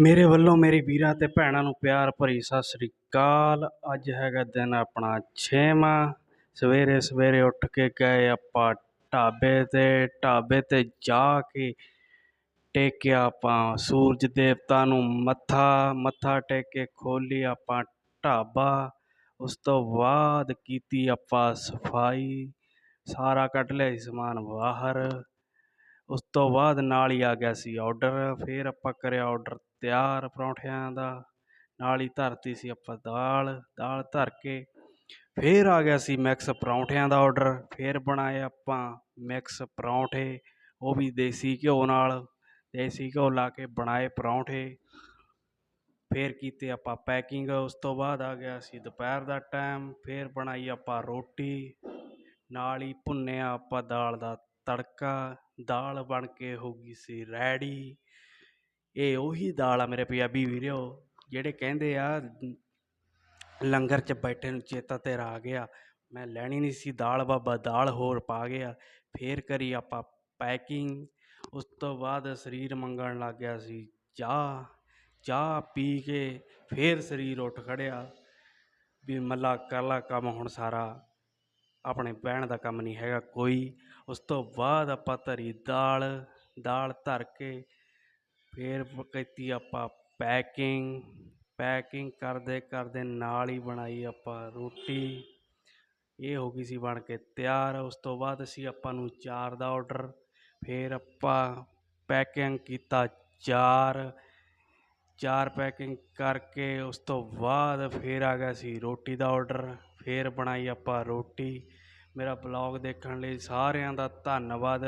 ਮੇਰੇ ਵੱਲੋਂ ਮੇਰੇ ਵੀਰਾਂ ਤੇ ਭੈਣਾਂ ਨੂੰ ਪਿਆਰ ਭਰੀ ਸਤਿ ਸ੍ਰੀ ਅਕਾਲ। ਅੱਜ ਹੈਗਾ ਦਿਨ ਆਪਣਾ ਛੇਵਾਂ। ਸਵੇਰੇ ਸਵੇਰੇ ਉੱਠ ਕੇ ਗਏ ਆਪਾਂ ਢਾਬੇ ਤੇ। ਢਾਬੇ ਤੇ ਜਾ ਕੇ ਟੇਕਿਆ ਆਪਾਂ ਸੂਰਜ ਦੇਵਤਾ ਨੂੰ ਮੱਥਾ। ਮੱਥਾ ਟੇਕ ਕੇ ਖੋਲੀ ਆਪਾਂ ਢਾਬਾ। ਉਸ ਤੋਂ ਬਾਅਦ ਕੀਤੀ ਆਪਾਂ ਸਫ਼ਾਈ। ਸਾਰਾ ਕੱਢ ਲਿਆ ਸੀ ਸਮਾਨ ਬਾਹਰ। ਉਸ ਤੋਂ ਬਾਅਦ ਨਾਲ ਹੀ ਆ ਗਿਆ ਸੀ ਆਰਡਰ ਫਿਰ ਆਪਾਂ ਕਰਿਆ ਆਰਡਰ ਤਿਆਰ ਪਰੌਂਠਿਆਂ ਦਾ, ਨਾਲ ਹੀ ਧਰਤੀ ਸੀ ਆਪਾਂ ਦਾਲ ਦਾਲ ਧਰ ਕੇ ਫਿਰ ਆ ਗਿਆ ਸੀ ਮਿਕਸ ਪਰੌਂਠਿਆਂ ਦਾ ਆਰਡਰ ਫਿਰ ਬਣਾਏ ਆਪਾਂ ਮਿਕਸ ਪਰੌਂਠੇ, ਉਹ ਵੀ ਦੇਸੀ ਘਿਓ ਨਾਲ, ਦੇਸੀ ਘਿਓ ਲਾ ਕੇ ਬਣਾਏ ਪਰੌਂਠੇ। ਫਿਰ ਕੀਤੇ ਆਪਾਂ ਪੈਕਿੰਗ ਉਸ ਤੋਂ ਬਾਅਦ ਆ ਗਿਆ ਸੀ ਦੁਪਹਿਰ ਦਾ ਟਾਈਮ ਫਿਰ ਬਣਾਈ ਆਪਾਂ ਰੋਟੀ, ਨਾਲ ਹੀ ਭੁੰਨਿਆ ਆਪਾਂ ਦਾਲ ਦਾ ਤੜਕਾ, ਦਾਲ ਬਣ ਕੇ ਹੋ ਗਈ ਸੀ ਰੈਡੀ। ਇਹ ਉਹੀ ਦਾਲ ਆ ਮੇਰੇ ਪੰਜਾਬੀ ਵੀਰਿਓ ਜਿਹੜੇ ਕਹਿੰਦੇ ਆ, ਲੰਗਰ 'ਚ ਬੈਠੇ ਨੂੰ ਚੇਤਾ ਤੇਰਾ ਆ ਗਿਆ। ਮੈਂ ਲੈਣੀ ਨਹੀਂ ਸੀ ਦਾਲ, ਬਾਬਾ ਦਾਲ ਹੋਰ ਪਾ ਗਿਆ। ਫੇਰ ਕਰੀ ਆਪਾਂ ਪੈਕਿੰਗ, ਉਸ ਤੋਂ ਬਾਅਦ ਸਰੀਰ ਮੰਗਣ ਲੱਗ ਗਿਆ ਸੀ ਚਾਹ। ਚਾਹ ਪੀ ਕੇ ਫੇਰ ਸਰੀਰ ਉੱਠ ਖੜਿਆ ਵੀ ਮੱਲਾ ਕਰਲਾ ਕੰਮ ਹੁਣ ਸਾਰਾ, ਆਪਣੇ ਬਹਿਣ ਦਾ ਕੰਮ ਨਹੀਂ ਹੈਗਾ ਕੋਈ। ਉਸ ਤੋਂ ਬਾਅਦ ਆਪਾਂ ਧਰੀ ਦਾਲ ਦਾਲ ਧਰ ਕੇ ਫਿਰ ਕੀਤੀ ਆਪਾਂ ਪੈਕਿੰਗ ਪੈਕਿੰਗ ਕਰਦੇ ਕਰਦੇ ਨਾਲ ਹੀ ਬਣਾਈ ਆਪਾਂ ਰੋਟੀ। ਇਹ ਹੋ ਗਈ ਸੀ ਬਣ ਕੇ ਤਿਆਰ, ਉਸ ਤੋਂ ਬਾਅਦ ਅਸੀਂ ਆਪਾਂ ਨੂੰ ਚਾਰ ਦਾ ਆਰਡਰ ਫਿਰ ਆਪਾਂ ਪੈਕਿੰਗ ਕੀਤਾ ਚਾਰ। ਚਾਰ ਪੈਕਿੰਗ ਕਰਕੇ ਉਸ ਤੋਂ ਬਾਅਦ ਫਿਰ ਆ ਗਿਆ ਸੀ ਰੋਟੀ ਦਾ ਆਰਡਰ ਫਿਰ ਬਣਾਈ ਆਪਾਂ ਰੋਟੀ। ਮੇਰਾ ਬਲੌਗ ਦੇਖਣ ਲਈ ਸਾਰਿਆਂ ਦਾ ਧੰਨਵਾਦ।